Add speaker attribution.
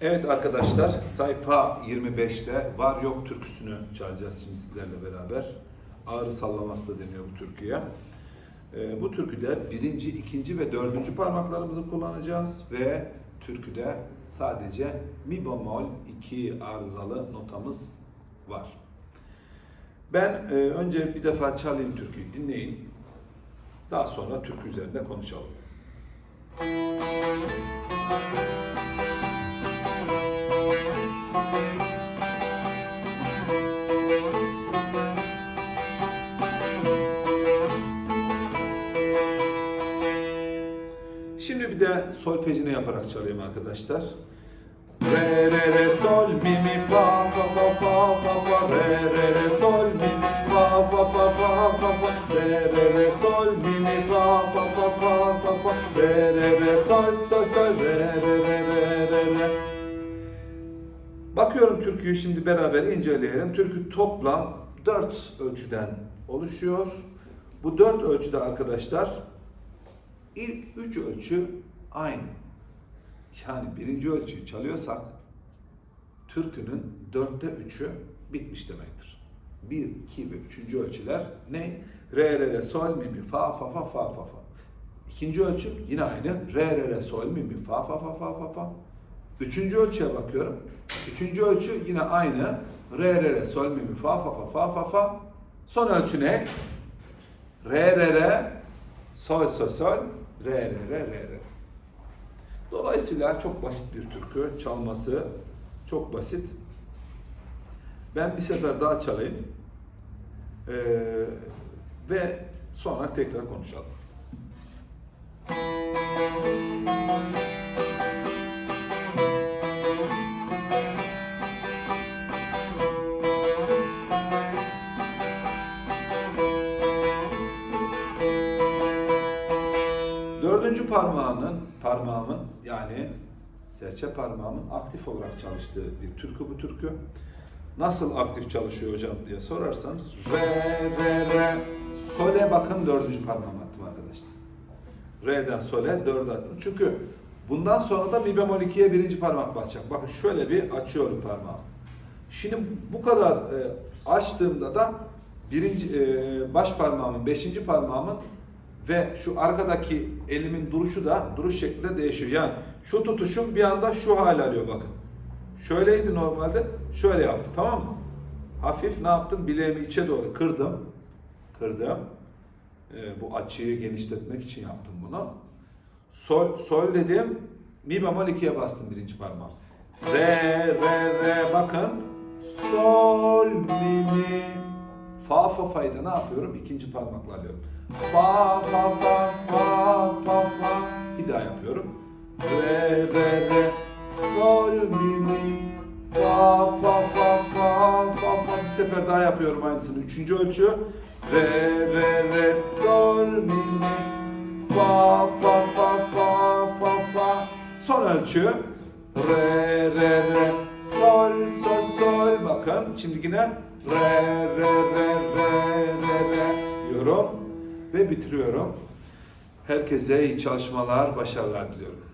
Speaker 1: Evet arkadaşlar sayfa 25'te var yok türküsünü çalacağız şimdi sizlerle beraber. Ağrı sallaması da deniyor bu türküye. Ee, bu türküde birinci, ikinci ve dördüncü parmaklarımızı kullanacağız ve türküde sadece mi bemol iki arızalı notamız var. Ben e, önce bir defa çalayım türküyü dinleyin. Daha sonra türkü üzerinde konuşalım. Şimdi bir de solfejini yaparak çalayım arkadaşlar. Re re re sol mi mi fa fa fa fa fa fa re re re sol mi mi fa fa fa fa fa fa re re re sol mi mi fa fa fa fa fa fa re re re sol sol sol re re re re re re Bakıyorum türküyü şimdi beraber inceleyelim. Türkü toplam 4 ölçüden oluşuyor. Bu 4 ölçüde arkadaşlar ilk 3 ölçü aynı. Yani birinci ölçüyü çalıyorsak türkünün dörtte üçü bitmiş demektir. Bir, iki ve üçüncü ölçüler ne? Re, re, re, sol, mi, mi, fa, fa, fa, fa, fa, fa. İkinci ölçü yine aynı. Re, re, re, sol, mi, mi, fa, fa, fa, fa, fa, fa. Üçüncü ölçüye bakıyorum. Üçüncü ölçü yine aynı. Re, re, re, sol, mi, mi, fa, fa, fa, fa, fa, fa. Son ölçü ne? Re, re, re, sol, sol, sol, re, re, re, re, re. Dolayısıyla çok basit bir türkü. Çalması çok basit. Ben bir sefer daha çalayım. Ee, ve sonra tekrar konuşalım. Dördüncü parmağının, parmağımın yani serçe parmağımın aktif olarak çalıştığı bir türkü bu türkü. Nasıl aktif çalışıyor hocam diye sorarsanız re re re sole bakın dördüncü parmağımı attım arkadaşlar. Re'den sole dördü attım. Çünkü bundan sonra da mi bemol 2'ye birinci parmak basacak. Bakın şöyle bir açıyorum parmağımı. Şimdi bu kadar e, açtığımda da birinci e, baş parmağımın, beşinci parmağımın ve şu arkadaki elimin duruşu da duruş şeklinde değişiyor. Yani şu tutuşum bir anda şu hal alıyor bakın. Şöyleydi normalde, şöyle yaptım tamam mı? Hafif ne yaptım? Bileğimi içe doğru kırdım. Kırdım. Ee, bu açıyı genişletmek için yaptım bunu. Sol, sol dedim. Mi bemol 2'ye bastım birinci parmağım. Re, re, re bakın. Sol. Fa, fa, fa'yı da ne yapıyorum? İkinci parmakla alıyorum. Fa, fa, fa, fa, fa, fa. Bir daha yapıyorum. Re, re, re. Sol, mi, mi. Fa, fa, fa, fa, fa, fa. Bir sefer daha yapıyorum aynısını. Üçüncü ölçü. Re, re, re. Sol, mi, mi. Fa, fa, fa, fa, fa, fa. Son ölçü. Re, re, re. Sol, sol, sol. Bakın şimdi yine re, re, re, re, re, re diyorum ve bitiriyorum. Herkese iyi çalışmalar, başarılar diliyorum.